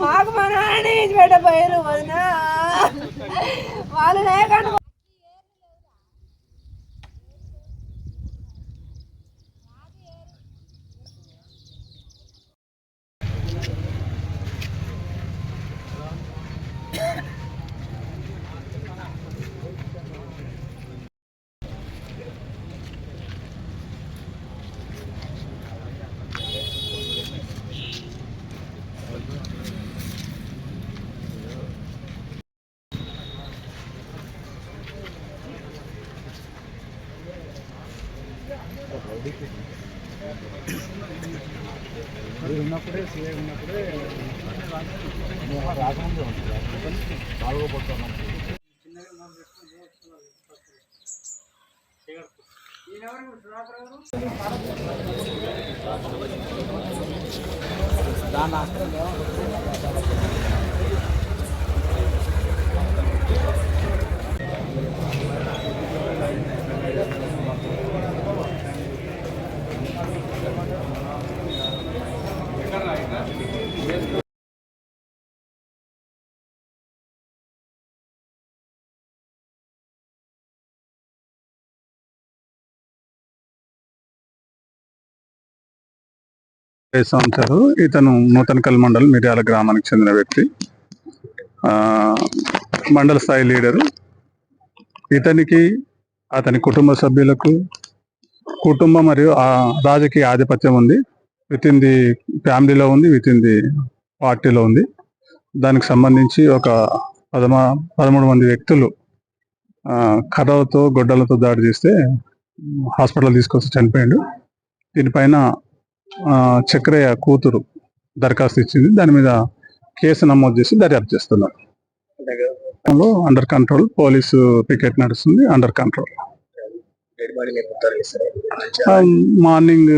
మాకు మా నాన్న ఇచ్చి పెట్టపోయారు వదినా. వాళ్ళు లేకుండా ఉన్నప్పుడే సీఐ ఉన్నప్పుడే రాకముందే ఉంటుంది నాలుగో పడుతున్నాం సంవత్సరాలు ఇతను నూతనకల్ మండల్ మిర్యాల గ్రామానికి చెందిన వ్యక్తి. ఆ, మండల స్థాయి లీడరు. ఇతనికి అతని కుటుంబ సభ్యులకు కుటుంబ మరియు ఆ రాజకీయ ఆధిపత్యం ఉంది. విత్ ఇన్ ది ఫ్యామిలీలో ఉంది విత్ ఇన్ ది పార్టీలో ఉంది. దానికి సంబంధించి ఒక పదమా పదమూడు మంది వ్యక్తులు ఆ, కర్రలతో గొడ్డలతో దాడి చేస్తే హాస్పిటల్ తీసుకొచ్చి చనిపోయాడు. దీనిపైన చక్రయ్య కూతురు దరఖాస్తు ఇచ్చింది. దాని మీద కేసు నమోదు చేసి దర్యాప్తు చేస్తున్నారు. అండర్ కంట్రోల్ పోలీసు పికెట్ నడుస్తుంది అండర్ కంట్రోల్ మార్నింగ్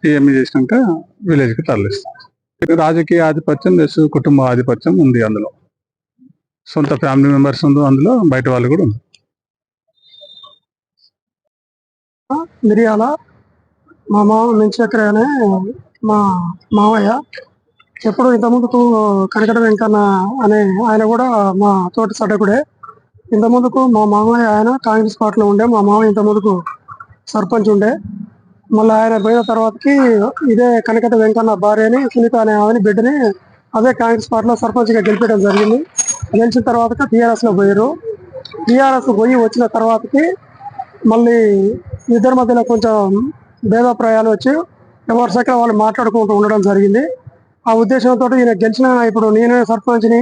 పిఎంఈ చేసినాక విలేజ్కి తరలిస్తాం రాజకీయ ఆధిపత్యం ప్లస్ కుటుంబ ఆధిపత్యం ఉంది అందులో. సొంత ఫ్యామిలీ మెంబర్స్ ఉంది అందులో బయట వాళ్ళు కూడా ఉంది మిరియాల మా మామ మెంచక్ర అనే మా మావయ్య ఎప్పుడు ఇంతకుముందుకు కనకట వెంకన్న అనే ఆయన కూడా మా తోటి సడకుడే ఇంతకుముందుకు మా మామయ్య ఆయన కాంగ్రెస్ పార్టీలో ఉండే మా మామయ్య ఇంతకుముందుకు సర్పంచ్ ఉండే. మళ్ళీ ఆయన పోయిన తర్వాతకి ఇదే కనకట వెంకన్న భార్యని సునీత అనే ఆమెని బిడ్డని అదే కాంగ్రెస్ పార్టీలో సర్పంచ్గా గెలిపించడం జరిగింది. గెలిచిన తర్వాత టీఆర్ఎస్లో పోయారు టీఆర్ఎస్ పోయి వచ్చిన తర్వాతకి మళ్ళీ ఇద్దరి మధ్యలో కొంచెం భేదాభిప్రాయాలు వచ్చి ఎవరి సైకిల్ వాళ్ళు మాట్లాడుకుంటూ ఉండడం జరిగింది. ఆ ఉద్దేశంతో ఈయన గెలిచిన ఇప్పుడు నేనే సర్పంచ్ని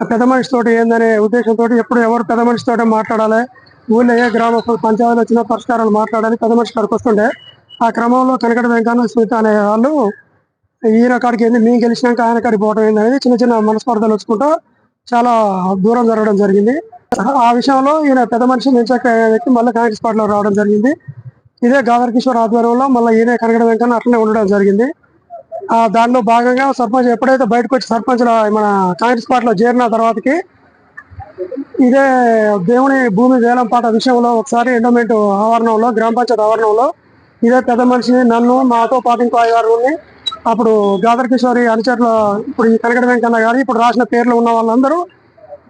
పెద్ద మనిషి తోటి ఏందనే ఉద్దేశంతో ఎప్పుడు ఎవరు పెద్ద మనిషి తోటి మాట్లాడాలి. ఊళ్ళో ఏ గ్రామ పంచాయతీలు వచ్చిన పరిష్కారాలు మాట్లాడాలి పెద్ద మనిషి కాడికి వస్తుండే ఆ క్రమంలో కనకట వెంకన్న స్మిత అనే వాళ్ళు ఈయన కాడికి ఏంది మేము గెలిచినాక ఆయన కాడికి పోవడం ఏందనేది చిన్న చిన్న మనస్పర్ధలు వచ్చుకుంటూ చాలా దూరం జరగడం జరిగింది. ఆ విషయంలో ఈయన పెద్ద మనిషి నిలిచాక వ్యక్తి మళ్ళీ కాంగ్రెస్ పార్టీలో రావడం జరిగింది. ఇదే గాదర్ కిషోర్ ఆధ్వర్యంలో మళ్ళీ ఈయన కనకడ వెంకన్న అట్లనే ఉండడం జరిగింది. దానిలో భాగంగా సర్పంచ్ ఎప్పుడైతే బయటకు వచ్చి సర్పంచ్ మన కాంగ్రెస్ పార్టీలో చేరిన తర్వాతకి ఇదే దేవుని భూమి వేలం పాట విషయంలో ఒకసారి ఎండోమెంట్ ఆవరణంలో గ్రామ పంచాయతీ ఆవరణంలో ఇదే పెద్ద మనిషిని నన్ను మాతో పాటు ఇంకో ఐదారుని అప్పుడు గాదర్ కిషోరి అనుచరులు ఇప్పుడు ఈ కనకడ వెంకన్న గారు ఇప్పుడు రాసిన పేర్లు ఉన్న వాళ్ళందరూ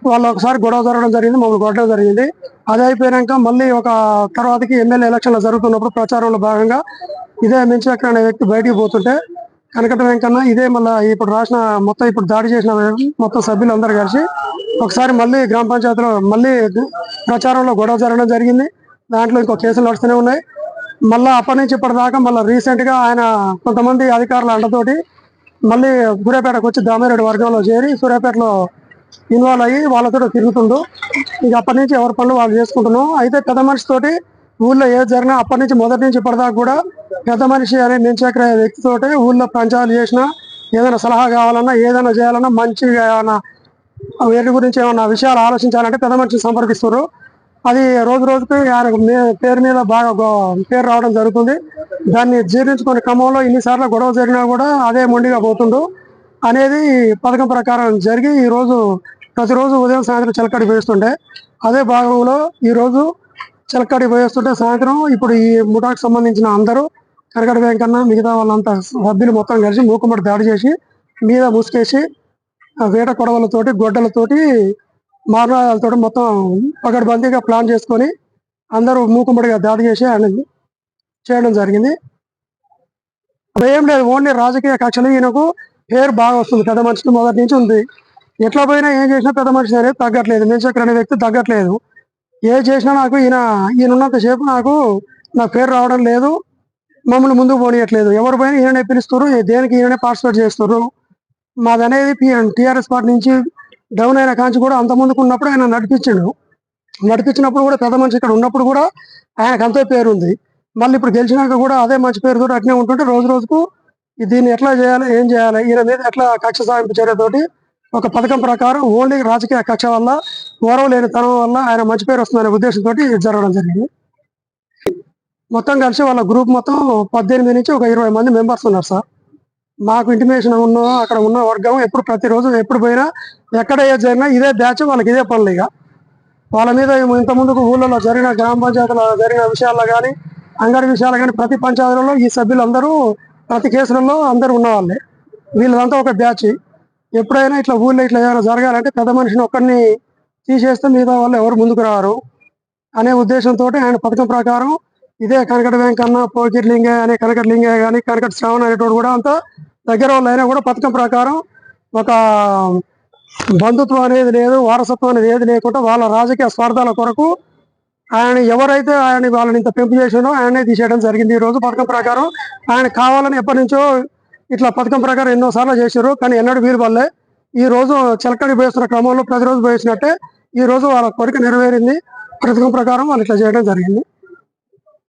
వాళ్ళు ఒకసారి గొడవ జరగడం జరిగింది మమ్మల్ని కొట్టడం జరిగింది. అది అయిపోయాక మళ్ళీ ఒక తర్వాతకి ఎమ్మెల్యే ఎలక్షన్లు జరుగుతున్నప్పుడు ప్రచారంలో భాగంగా ఇదే మించి అనే వ్యక్తి బయటికి పోతుంటే కనకట వెంకన్న ఇదే మళ్ళీ ఇప్పుడు రాసిన మొత్తం ఇప్పుడు దాడి చేసిన మొత్తం సభ్యులందరూ కలిసి ఒకసారి మళ్ళీ గ్రామ పంచాయతీలో మళ్ళీ ప్రచారంలో గొడవ జరగడం జరిగింది. దాంట్లో ఇంకో కేసులు నడుస్తూనే ఉన్నాయి. మళ్ళీ అప్పటి నుంచి ఇప్పటిదాకా మళ్ళీ రీసెంట్గా ఆయన కొంతమంది అధికారుల అండతోటి మళ్ళీ సూర్యాపేటకు వచ్చి దామిరెడ్డి వర్గంలో చేరి సూర్యాపేటలో ఇన్వాల్వ్ అయ్యి వాళ్ళతో తిరుగుతుండు. ఇక అప్పటి నుంచి ఎవరి పనులు వాళ్ళు చేసుకుంటున్నాం అయితే పెద్ద మనిషితోటి ఊళ్ళో ఏది జరిగినా అప్పటి నుంచి మొదటి నుంచి ఇప్పటిదాకా కూడా పెద్ద మనిషి అనే నించక్ర వ్యక్తితోటి ఊళ్ళో పంచాలు చేసినా ఏదైనా సలహా కావాలన్నా ఏదైనా చేయాలన్నా మంచిగా ఏమైనా వీటి గురించి ఏమన్నా విషయాలు ఆలోచించాలంటే పెద్ద మనిషిని సంపర్కిస్తారు అది రోజు రోజుకి ఆయన పేరు మీద బాగా పేరు రావడం జరుగుతుంది. దాన్ని జీర్ణించుకునే క్రమంలో ఇన్నిసార్లు గొడవ జరిగినా కూడా అదే మొండిగా పోతుండు. అనేది పథకం ప్రకారం జరిగి ఈ రోజు ప్రతిరోజు ఉదయం సాయంత్రం చిలకడి పోయిస్తుంటే అదే భాగంలో ఈ రోజు చిలకడి పోయేస్తుంటే సాయంత్రం ఇప్పుడు ఈ ముఠాకు సంబంధించిన అందరూ కరగడ వెంకన్న మిగతా వాళ్ళంతా సభ్యులు మొత్తం కలిసి మూకుమ్మడి దాడి చేసి మీద ముసుకేసి ఆ వేట కొడవలతోటి గొడ్డలతోటి మారణాలతోటి మొత్తం పగడబందీగా ప్లాన్ చేసుకొని అందరూ మూకుమ్మడిగా దాడి చేసి ఆయన చేయడం జరిగింది. భయం లేదు ఓన్లీ రాజకీయ కక్షలు ఈయనకు పేరు బాగా వస్తుంది పెద్ద మనిషికి మొదటి నుంచి ఉంది. ఎట్లా పోయినా ఏం చేసినా పెద్ద మనిషి అనేది తగ్గట్లేదు మేచక్ర అనే వ్యక్తి తగ్గట్లేదు. ఏ చేసినా నాకు ఈయన ఈయన ఉన్నంతసేపు నాకు నా పేరు రావడం లేదు. మమ్మల్ని ముందుకు పోనీయట్లేదు. ఎవరి పోయినా ఈయననే పిలుస్తారు. దేనికి ఈయననే పార్టిసిపేట్ చేస్తారు? మాది అనేది టీఆర్ఎస్ పార్టీ నుంచి డౌన్ అయిన కాంచి కూడా అంత ముందుకు ఉన్నప్పుడు ఆయన నడిపించిండు. నడిపించినప్పుడు కూడా పెద్ద మనిషి ఇక్కడ ఉన్నప్పుడు కూడా ఆయనకు అంతే పేరు ఉంది. మళ్ళీ ఇప్పుడు గెలిచినాక కూడా అదే మంచి పేరుతో అట్నే ఉంటుంటే రోజు రోజుకు దీన్ని ఎట్లా చేయాలి ఏం చేయాలి ఈయన మీద ఎట్లా కక్ష సాధింపు చర్యతోటి ఒక పథకం ప్రకారం ఓన్లీ రాజకీయ కక్ష వల్ల గౌరవం లేని తనం వల్ల ఆయన మంచి పేరు వస్తుందనే ఉద్దేశంతో ఇది జరగడం జరిగింది. మొత్తం కలిసి వాళ్ళ గ్రూప్ మొత్తం పద్దెనిమిది నుంచి ఒక ఇరవై మంది మెంబర్స్ ఉన్నారు సార్. మాకు ఇంటిమేషన్ ఉన్న అక్కడ ఉన్న వర్గం ఎప్పుడు ప్రతిరోజు ఎప్పుడు పోయినా ఎక్కడ ఏది జరిగినా ఇదే బ్యాచ్ వాళ్ళకి ఇదే పనులు ఇక. వాళ్ళ మీద ఇంత ముందుకు ఊళ్ళలో జరిగిన గ్రామ పంచాయతీలో జరిగిన విషయాల్లో కానీ అంగడి విషయాలు కానీ ప్రతి పంచాయతీలలో ఈ సభ్యులందరూ ప్రతి కేసులలో అందరూ ఉన్నవాళ్ళే. వీళ్ళదంతా ఒక బ్యాచ్ ఎప్పుడైనా ఇట్లా ఊళ్ళో ఇట్లా ఏమైనా జరగాలంటే పెద్ద మనిషిని ఒక్కరిని తీసేస్తే మిగతా వాళ్ళు ఎవరు ముందుకు రారు అనే ఉద్దేశంతో ఆయన పథకం ప్రకారం ఇదే కనకట వెంకన్న పోకిట్ లింగయ్య అనే కనకట లింగయ్య కానీ కనకట శ్రావణ్ అనేటోడు కూడా అంతా దగ్గర వాళ్ళు అయినా కూడా పథకం ప్రకారం ఒక బంధుత్వం అనేది లేదు వారసత్వం అనేది ఏది లేకుండా వాళ్ళ రాజకీయ స్వార్థాల కొరకు ఆయన ఎవరైతే ఆయన వాళ్ళని ఇంత పెంపు చేసినో ఆయనే తీసేయడం జరిగింది ఈ రోజు పథకం ప్రకారం. ఆయన కావాలని ఎప్పటి నుంచో ఇట్లా పథకం ప్రకారం ఎన్నో సార్లు చేశారు కానీ ఎన్నడూ వీలు వల్లే ఈ రోజు చిలకడి పోయిస్తున్న క్రమంలో ప్రతిరోజు పోయించినట్టే ఈ రోజు వాళ్ళ కోరిక నెరవేరింది. పథకం ప్రకారం వాళ్ళు ఇట్లా చేయడం జరిగింది.